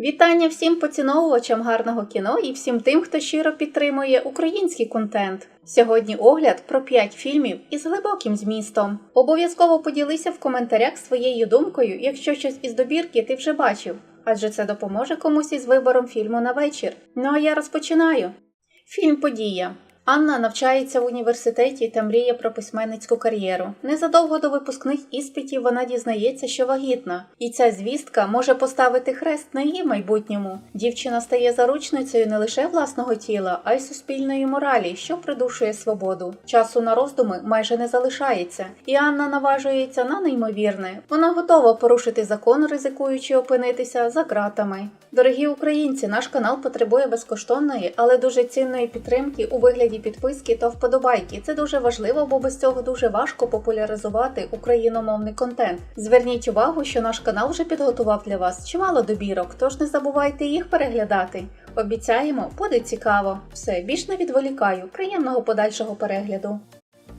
Вітання всім поціновувачам гарного кіно і всім тим, хто щиро підтримує український контент. Сьогодні огляд про 5 фільмів із глибоким змістом. Обов'язково поділися в коментарях своєю думкою, якщо щось із добірки ти вже бачив, адже це допоможе комусь із вибором фільму на вечір. Ну а я розпочинаю. Фільм Подія. Анна навчається в університеті та мріє про письменницьку кар'єру. Незадовго до випускних іспитів вона дізнається, що вагітна, і ця звістка може поставити хрест на її майбутньому. Дівчина стає заручницею не лише власного тіла, а й суспільної моралі, що придушує свободу. Часу на роздуми майже не залишається, і Анна наважується на неймовірне. Вона готова порушити закон, ризикуючи опинитися за ґратами. Дорогі українці, наш канал потребує безкоштовної, але дуже цінної підтримки у вигляді підписки та вподобайки. Це дуже важливо, бо без цього дуже важко популяризувати україномовний контент. Зверніть увагу, що наш канал вже підготував для вас чимало добірок, тож не забувайте їх переглядати. Обіцяємо, буде цікаво. Все, більш не відволікаю. Приємного подальшого перегляду.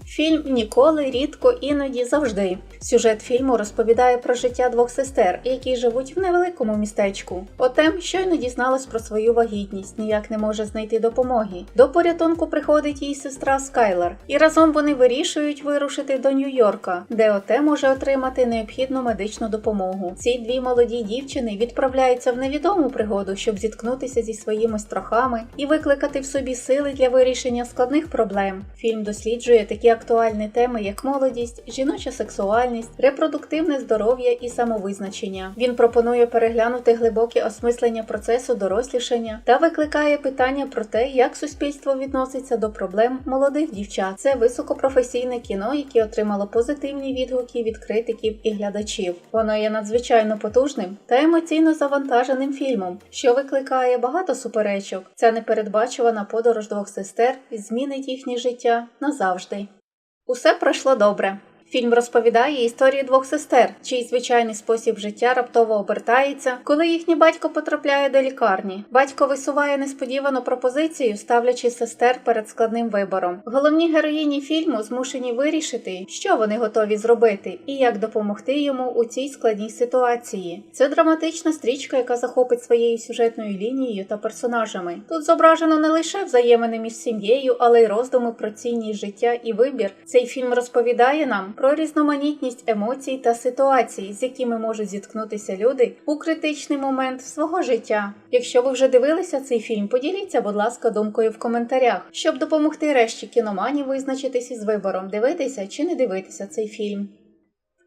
Фільм Ніколи, рідко, іноді завжди. Сюжет фільму розповідає про життя двох сестер, які живуть в невеликому містечку. Отем щойно дізналась про свою вагітність, ніяк не може знайти допомоги. До порятунку приходить її сестра Скайлар, і разом вони вирішують вирушити до Нью-Йорка, де Оте може отримати необхідну медичну допомогу. Ці дві молоді дівчини відправляються в невідому пригоду, щоб зіткнутися зі своїми страхами і викликати в собі сили для вирішення складних проблем. Фільм досліджує такі актуальні теми, як молодість, жіноча сексуальність, репродуктивне здоров'я і самовизначення. Він пропонує переглянути глибоке осмислення процесу дорослішання та викликає питання про те, як суспільство відноситься до проблем молодих дівчат. Це високопрофесійне кіно, яке отримало позитивні відгуки від критиків і глядачів. Воно є надзвичайно потужним та емоційно завантаженим фільмом, що викликає багато суперечок. Ця непередбачувана подорож двох сестер змінить їхнє життя назавжди. Усе пройшло добре. Фільм розповідає історію двох сестер, чий звичайний спосіб життя раптово обертається, коли їхній батько потрапляє до лікарні. Батько висуває несподівану пропозицію, ставлячи сестер перед складним вибором. Головні героїні фільму змушені вирішити, що вони готові зробити, і як допомогти йому у цій складній ситуації. Це драматична стрічка, яка захопить своєю сюжетною лінією та персонажами. Тут зображено не лише взаємини між сім'єю, але й роздуми про цінність життя і вибір. Цей фільм розповідає нам про різноманітність емоцій та ситуацій, з якими можуть зіткнутися люди у критичний момент свого життя. Якщо ви вже дивилися цей фільм, поділіться, будь ласка, думкою в коментарях, щоб допомогти решті кіноманів визначитись із вибором, дивитися чи не дивитися цей фільм.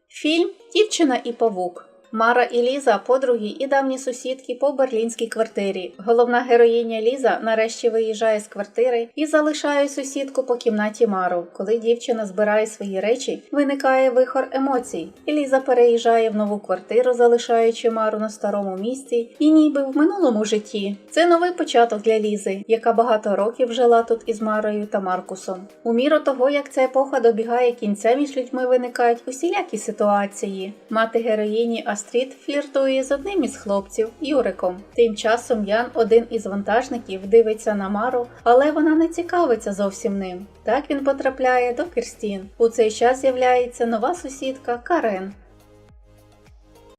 Фільм Дівчина і павук. Мара і Ліза подруги і давні сусідки по берлінській квартирі. Головна героїня Ліза нарешті виїжджає з квартири і залишає сусідку по кімнаті Мару. Коли дівчина збирає свої речі, виникає вихор емоцій. І Ліза переїжджає в нову квартиру, залишаючи Мару на старому місці, і ніби в минулому житті. Це новий початок для Лізи, яка багато років жила тут із Марою та Маркусом. У міру того, як ця епоха добігає кінця, між людьми виникають усілякі ситуації. Мати героїні Астрід фліртує з одним із хлопців Юриком. Тим часом Ян, один із вантажників, дивиться на Мару, але вона не цікавиться зовсім ним. Так він потрапляє до Кірстін. У цей час з'являється нова сусідка Карен.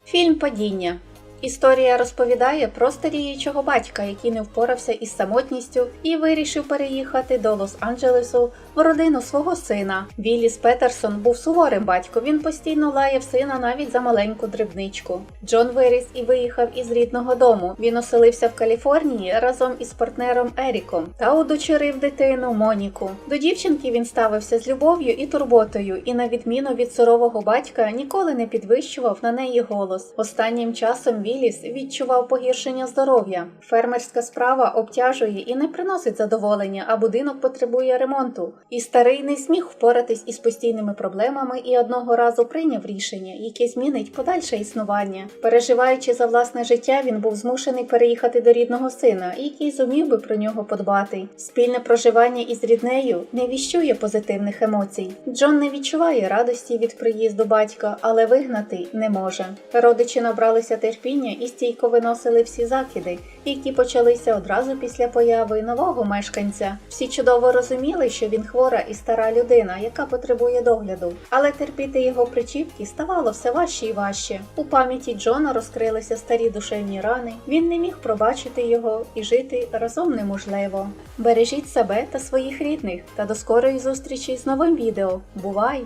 Фільм Падіння. Історія розповідає про старіючого батька, який не впорався із самотністю і вирішив переїхати до Лос-Анджелесу в родину свого сина. Вілліс Петерсон був суворим батько. Він постійно лаяв сина навіть за маленьку дрібничку. Джон виріс і виїхав із рідного дому. Він оселився в Каліфорнії разом із партнером Еріком та удочерив дитину Моніку. До дівчинки він ставився з любов'ю і турботою, і, на відміну від сурового батька, ніколи не підвищував на неї голос. Останнім часом Вілліс відчував погіршення здоров'я. Фермерська справа обтяжує і не приносить задоволення, а будинок потребує ремонту. І старий не зміг впоратись із постійними проблемами і одного разу прийняв рішення, яке змінить подальше існування. Переживаючи за власне життя, він був змушений переїхати до рідного сина, який зумів би про нього подбати. Спільне проживання із ріднею не віщує позитивних емоцій. Джон не відчуває радості від приїзду батька, але вигнати не може. Родичі набралися терпіння і стійко виносили всі закиди, які почалися одразу після появи нового мешканця. Всі чудово розуміли, що він хворий хвора і стара людина, яка потребує догляду, але терпіти його причіпки ставало все важче і важче. У пам'яті Джона розкрилися старі душевні рани. Він не міг пробачити його і жити разом неможливо. Бережіть себе та своїх рідних та до скорої зустрічі з новим відео. Бувай!